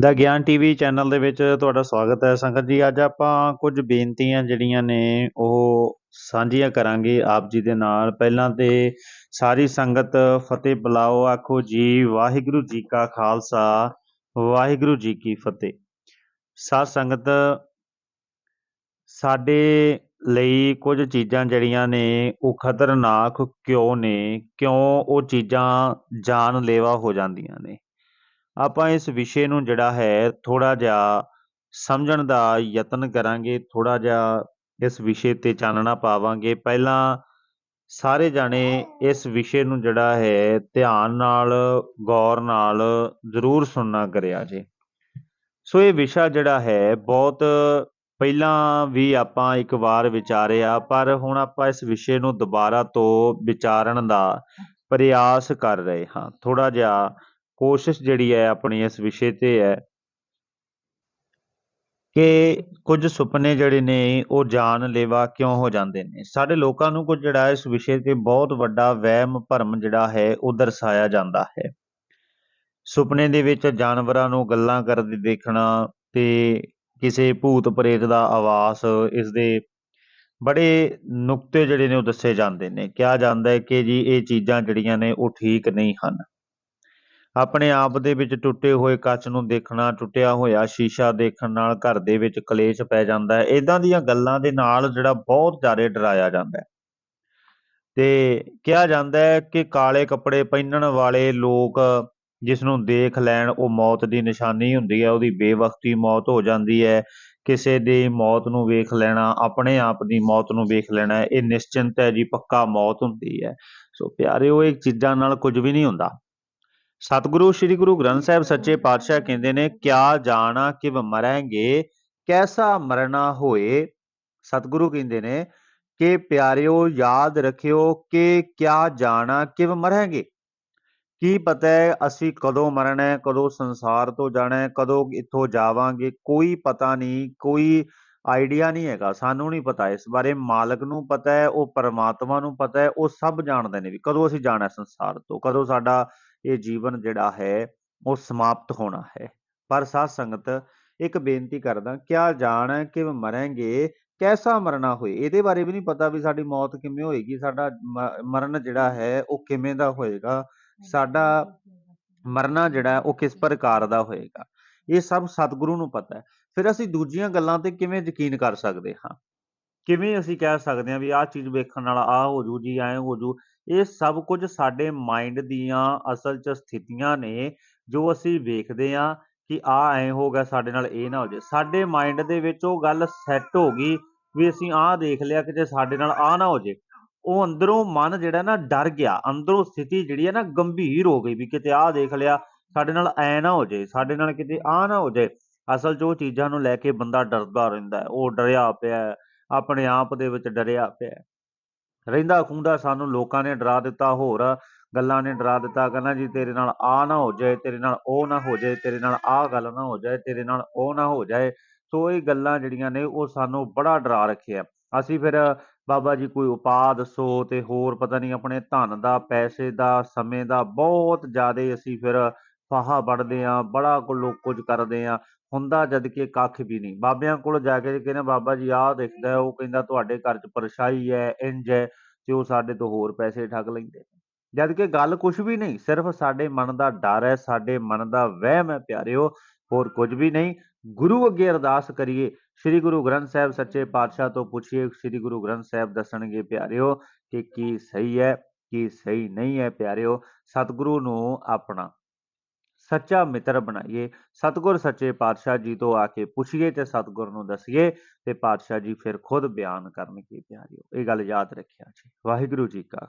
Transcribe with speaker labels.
Speaker 1: ਦਾ ਗਿਆਨ TV channel ਦੇ ਵਿੱਚ ਤੁਹਾਡਾ ਸਵਾਗਤ ਹੈ। ਸੰਗਤ ਜੀ, ਅੱਜ ਆਪਾਂ ਕੁਝ ਬੇਨਤੀਆਂ ਜਿਹੜੀਆਂ ਨੇ, ਉਹ ਸਾਂਝੀਆਂ ਕਰਾਂਗੇ ਆਪ ਜੀ ਦੇ ਨਾਲ। ਪਹਿਲਾਂ ਤੇ ਸਾਰੀ ਸੰਗਤ ਫਤਿਹ ਬੁਲਾਓ, ਆਖੋ ਜੀ, ਵਾਹਿਗੁਰੂ ਜੀ ਕਾ ਖਾਲਸਾ, ਵਾਹਿਗੁਰੂ ਜੀ ਕੀ ਫਤਿਹ। ਸਾਧ ਸੰਗਤ, ਸਾਡੇ ਲਈ ਕੁਝ ਚੀਜ਼ਾਂ ਜਿਹੜੀਆਂ ਨੇ, ਉਹ ਖਤਰਨਾਕ ਕਿਉਂ ਨੇ? ਕਿਉਂ ਉਹ ਚੀਜ਼ਾਂ ਜਾਨਲੇਵਾ ਹੋ ਜਾਂਦੀਆਂ ਨੇ? ਆਪਾਂ ਇਸ ਵਿਸ਼ੇ ਨੂੰ ਜਿਹੜਾ ਹੈ ਥੋੜਾ ਜਿਹਾ ਸਮਝਣ ਦਾ ਯਤਨ ਕਰਾਂਗੇ ਥੋੜਾ ਜਿਹਾ ਇਸ ਵਿਸ਼ੇ ਤੇ ਚਾਨਣਾ ਪਾਵਾਂਗੇ। ਪਹਿਲਾਂ ਸਾਰੇ ਜਾਣੇ ਇਸ ਵਿਸ਼ੇ ਨੂੰ ਜਿਹੜਾ ਹੈ, ਧਿਆਨ ਨਾਲ, ਗੌਰ ਨਾਲ ਜ਼ਰੂਰ ਸੁਣਨਾ ਕਰਿਆ ਜੇ। ਸੋ ਇਹ ਵਿਸ਼ਾ ਜਿਹੜਾ ਹੈ, ਬਹੁਤ ਪਹਿਲਾਂ ਵੀ ਆਪਾਂ ਇੱਕ ਵਾਰ ਵਿਚਾਰਿਆ, ਪਰ ਹੁਣ ਆਪਾਂ ਇਸ ਵਿਸ਼ੇ ਨੂੰ ਦੁਬਾਰਾ ਤੋਂ ਵਿਚਾਰਨ ਦਾ ਪ੍ਰਯਾਸ ਕਰ ਰਹੇ ਹਾਂ। ਥੋੜਾ ਜਿਹਾ ਕੋਸ਼ਿਸ਼ ਜਿਹੜੀ ਹੈ ਆਪਣੀ ਇਸ ਵਿਸ਼ੇ ਤੇ ਹੈ ਕਿ ਕੁਝ ਸੁਪਨੇ ਜਿਹੜੇ ਨੇ ਉਹ ਜਾਨਲੇਵਾ ਕਿਉਂ ਹੋ ਜਾਂਦੇ ਨੇ? ਸਾਡੇ ਲੋਕਾਂ ਨੂੰ ਕੁਝ ਜਿਹੜਾ ਇਸ ਵਿਸ਼ੇ ਤੇ ਬਹੁਤ ਵੱਡਾ ਵਹਿਮ ਭਰਮ ਜਿਹੜਾ ਹੈ ਉਹ ਦਰਸਾਇਆ ਜਾਂਦਾ ਹੈ। ਸੁਪਨੇ ਦੇ ਵਿੱਚ ਜਾਨਵਰਾਂ ਨੂੰ ਗੱਲਾਂ ਕਰਦੇ ਦੇਖਣਾ ਤੇ ਕਿਸੇ ਭੂਤ ਪ੍ਰੇਤ ਦਾ ਆਵਾਸ ਇਸ ਦੇ ਬੜੇ ਨੁਕਤੇ ਜਿਹੜੇ ਨੇ ਉਹ ਦੱਸੇ ਜਾਂਦੇ ਨੇ। ਕਿਹਾ ਜਾਂਦਾ ਹੈ ਕਿ ਜੀ ਇਹ ਚੀਜ਼ਾਂ ਜਿਹੜੀਆਂ ਨੇ ਉਹ ਠੀਕ ਨਹੀਂ ਹਨ। ਆਪਣੇ ਆਪ ਦੇ ਵਿੱਚ ਟੁੱਟੇ ਹੋਏ ਕੱਚ ਨੂੰ ਦੇਖਣਾ, ਟੁੱਟਿਆ ਹੋਇਆ ਸ਼ੀਸ਼ਾ ਦੇਖਣ ਨਾਲ ਘਰ ਦੇ ਵਿੱਚ ਕਲੇਸ਼ ਪੈ ਜਾਂਦਾ ਹੈ। ਇਦਾਂ ਦੀਆਂ ਗੱਲਾਂ ਦੇ ਨਾਲ ਜਿਹੜਾ ਬਹੁਤ ਜ਼ਿਆਦਾ ਡਰਾਇਆ ਜਾਂਦਾ ਹੈ। ਤੇ ਕਿਹਾ ਜਾਂਦਾ ਹੈ ਕਿ ਕਾਲੇ ਕੱਪੜੇ ਪਹਿਨਣ ਵਾਲੇ ਲੋਕ ਜਿਸ ਨੂੰ ਦੇਖ ਲੈਣ, ਉਹ ਮੌਤ ਦੀ ਨਿਸ਼ਾਨੀ ਹੁੰਦੀ ਹੈ, ਉਹਦੀ ਬੇਵਕਤੀ ਮੌਤ ਹੋ ਜਾਂਦੀ ਹੈ। ਕਿਸੇ ਦੀ ਮੌਤ ਨੂੰ ਵੇਖ ਲੈਣਾ, ਆਪਣੇ ਆਪ ਦੀ ਮੌਤ ਨੂੰ ਵੇਖ ਲੈਣਾ, ਇਹ ਨਿਸ਼ਚਿੰਤ ਹੈ ਜੀ, ਪੱਕਾ ਮੌਤ ਹੁੰਦੀ ਹੈ। ਸੋ ਪਿਆਰਿਓ, ਇਹ ਚੀਜ਼ਾਂ ਨਾਲ ਕੁਝ ਵੀ ਨਹੀਂ ਹੁੰਦਾ। ਸਤਿਗੁਰੂ, ਸ੍ਰੀ ਗੁਰੂ ਗ੍ਰੰਥ ਸਾਹਿਬ ਸੱਚੇ ਪਾਤਸ਼ਾਹ ਕਹਿੰਦੇ ਨੇ, ਕਿਆ ਜਾਣਾ, ਕਿਵ ਮਰਾਂਗੇ ਕੈਸਾ ਮਰਨਾ ਹੋਏ? ਸਤਿਗੁਰੂ ਕਹਿੰਦੇ ਨੇ, ਕਿ ਪਿਆਰਿਓ, ਯਾਦ ਰੱਖਿਓ ਕਿ ਕਿਆ ਜਾਣਾ, ਕਿਵ ਮਰਾਂਗੇ ਕੀ ਪਤਾ ਹੈ, ਅਸੀਂ ਕਦੋਂ ਮਰਨਾ ਹੈ, ਕਦੋਂ ਸੰਸਾਰ ਤੋਂ ਜਾਣਾ ਹੈ, ਕਦੋਂ ਇੱਥੋਂ ਜਾਵਾਂਗੇ, ਕੋਈ ਪਤਾ ਨਹੀਂ, ਕੋਈ ਆਈਡੀਆ ਨਹੀਂ ਹੈਗਾ, ਸਾਨੂੰ ਨਹੀਂ ਪਤਾ, ਇਸ ਬਾਰੇ ਮਾਲਕ ਨੂੰ ਪਤਾ ਹੈ, ਉਹ ਪਰਮਾਤਮਾ ਨੂੰ ਪਤਾ ਹੈ, ਉਹ ਸਭ ਜਾਣਦੇ ਨੇ ਵੀ ਕਦੋਂ ਅਸੀਂ ਜਾਣਾ ਸੰਸਾਰ ਤੋਂ, ਕਦੋਂ ਸਾਡਾ ਇਹ ਜੀਵਨ ਜਿਹੜਾ ਹੈ, ਉਹ ਸਮਾਪਤ ਹੋਣਾ ਹੈ। ਪਰ ਸਾਧ ਸੰਗਤ, ਇੱਕ ਬੇਨਤੀ ਕਰਦਾ, ਕਿਆ ਜਾਣ ਕਿ ਮਰਾਂਗੇ, ਕੈਸਾ ਮਰਨਾ ਹੋਏ? ਇਹਦੇ ਬਾਰੇ ਵੀ ਨਹੀਂ ਪਤਾ ਵੀ ਸਾਡੀ ਮੌਤ ਕਿਵੇਂ ਹੋਏਗੀ, ਸਾਡਾ ਮਰਨ ਜਿਹੜਾ ਹੈ, ਉਹ ਕਿਵੇਂ ਦਾ ਹੋਏਗਾ? ਸਾਡਾ ਮਰਨਾ ਜਿਹੜਾ, ਉਹ ਕਿਸ ਪ੍ਰਕਾਰ ਦਾ ਹੋਏਗਾ? ਇਹ ਸਭ ਸਤਿਗੁਰੂ ਨੂੰ ਪਤਾ ਹੈ। ਫਿਰ ਅਸੀਂ ਦੂਜੀਆਂ ਗੱਲਾਂ ਤੇ ਕਿਵੇਂ ਯਕੀਨ ਕਰ ਸਕਦੇ ਹਾਂ? ਕਿਵੇਂ ਅਸੀਂ ਕਹਿ ਸਕਦੇ ਹਾਂ ਵੀ ਆਹ ਚੀਜ਼ ਵੇਖਣ ਨਾਲ ਆਹ ਹੋ ਜੂ ਜੀ, ਐ ਹੋ ਜੂ, ਇਹ ਸਭ ਕੁਝ ਸਾਡੇ ਮਾਈਂਡ ਦੀਆਂ ਅਸਲ 'ਚ ਸਥਿਤੀਆਂ ਨੇ, ਜੋ ਅਸੀਂ ਵੇਖਦੇ ਆ ਕਿ ਆ ਐ ਹੋ ਗਿਆ, ਸਾਡੇ ਨਾਲ ਇਹ ਨਾ ਹੋ ਜਾਏ। ਸਾਡੇ ਮਾਈਂਡ ਦੇ ਵਿੱਚ ਉਹ ਗੱਲ ਸੈੱਟ ਹੋ ਗਈ ਵੀ ਅਸੀਂ ਆਹ ਦੇਖ ਲਿਆ ਕਿ ਜੇ ਸਾਡੇ ਨਾਲ ਆ ਨਾ ਹੋ ਜੇ ਉਹ ਅੰਦਰੋਂ ਮਨ ਜਿਹੜਾ ਨਾ ਡਰ ਗਿਆ, ਅੰਦਰੋਂ ਸਥਿਤੀ ਜਿਹੜੀ ਹੈ ਨਾ ਗੰਭੀਰ ਹੋ ਗਈ ਵੀ ਕਿਤੇ ਆਹ ਦੇਖ ਲਿਆ, ਸਾਡੇ ਨਾਲ ਐ ਨਾ ਹੋ ਜੇ ਸਾਡੇ ਨਾਲ ਕਿਤੇ ਆ ਨਾ ਹੋ ਜਾਏ। ਅਸਲ 'ਚ ਉਹ ਚੀਜ਼ਾਂ ਨੂੰ ਲੈ ਕੇ ਬੰਦਾ ਡਰਦਾ ਰਹਿੰਦਾ ਉਹ ਡਰਿਆ ਪਿਆ ਆਪਣੇ ਆਪ ਦੇ ਵਿੱਚ ਡਰਿਆ ਪਿਆ ਰਹਿੰਦਾ ਖੁੰਦਾ ਸਾਨੂੰ ਲੋਕਾਂ ਨੇ ਡਰਾ ਦਿੱਤਾ, ਹੋਰ ਗੱਲਾਂ ਨੇ ਡਰਾ ਦਿੱਤਾ, ਕਹਿੰਦਾ ਜੀ ਤੇਰੇ ਨਾਲ ਆ ਨਾ ਹੋ ਜਾਏ, ਤੇਰੇ ਨਾਲ ਉਹ ਨਾ ਹੋ ਜਾਏ, ਤੇਰੇ ਨਾਲ ਆਹ ਗੱਲ ਨਾ ਹੋ ਜਾਏ, ਤੇਰੇ ਨਾਲ ਉਹ ਨਾ ਹੋ ਜਾਏ, ਸੋ ਇਹ ਗੱਲਾਂ ਜਿਹੜੀਆਂ ਨੇ ਉਹ ਸਾਨੂੰ ਬੜਾ ਡਰਾ ਰੱਖਿਆ ਅਸੀਂ ਫਿਰ ਬਾਬਾ ਜੀ ਕੋਈ ਉਪਾਅ ਦੱਸੋ ਤੇ ਹੋਰ ਪਤਾ ਨਹੀਂ ਆਪਣੇ ਧਨ ਦਾ, ਪੈਸੇ ਦਾ, ਸਮੇਂ ਦਾ, ਬਹੁਤ ਜ਼ਿਆਦਾ ਅਸੀਂ ਫਿਰ ਫਾਹਾ ਵੜਦੇ ਆ ਬੜਾ ਕੋ ਲੋਕ ਕੁਝ ਕਰਦੇ ਆ ਹੁੰਦਾ ਜਦ ਕਿ ਕੱਖ ਵੀ ਨਹੀਂ। ਬਾਬਿਆਂ ਕੋਲ ਜਾ ਕੇ ਕਹਿੰਦੇ, ਬਾਬਾ ਜੀ, ਆਹ ਦਿਖਦਾ ਉਹ ਕਹਿੰਦਾ, ਤੁਹਾਡੇ ਘਰ 'ਚ ਪਰਛਾਈ ਹੈ, ਇੰਜ ਹੈ, ਤੇ ਉਹ ਸਾਡੇ ਤੋਂ ਹੋਰ ਪੈਸੇ ਠੱਗ ਲੈਂਦੇ ਜਦ ਕਿ ਗੱਲ ਕੁਝ ਵੀ ਨਹੀਂ, ਸਿਰਫ ਸਾਡੇ ਮਨ ਦਾ ਡਰ ਹੈ, ਸਾਡੇ ਮਨ ਦਾ ਵਹਿਮ ਹੈ, ਪਿਆਰਿਓ, ਹੋਰ ਕੁਝ ਵੀ ਨਹੀਂ। ਗੁਰੂ ਅੱਗੇ ਅਰਦਾਸ ਕਰੀਏ, ਸ੍ਰੀ ਗੁਰੂ ਗ੍ਰੰਥ ਸਾਹਿਬ ਸੱਚੇ ਪਾਤਸ਼ਾਹ ਤੋਂ ਪੁੱਛੀਏ, ਸ੍ਰੀ ਗੁਰੂ ਗ੍ਰੰਥ ਸਾਹਿਬ ਦੱਸਣਗੇ, ਪਿਆਰਿਓ, ਕਿ ਕੀ ਸਹੀ ਹੈ, ਕੀ ਸਹੀ ਨਹੀਂ ਹੈ, ਪਿਆਰਿਓ, ਸਤਿਗੁਰੂ ਨੂੰ ਆਪਣਾ ਸੱਚਾ ਮਿੱਤਰ ਬਣਾਈਏ। ਸਤਗੁਰ ਸੱਚੇ ਪਾਤਸ਼ਾਹ ਜੀ ਤੋਂ ਆ ਕੇ ਪੁੱਛੀਏ ਤੇ ਸਤਗੁਰ ਨੂੰ ਦਸੀਏ ਤੇ ਪਾਤਸ਼ਾਹ ਜੀ ਫਿਰ ਖੁਦ ਬਿਆਨ ਕਰਨਗੇ ਪਿਆਰਿਓ। ਇਹ ਗੱਲ ਯਾਦ ਰੱਖਿਆ ਜੀ। ਵਾਹਿਗੁਰੂ ਜੀ ਕਾ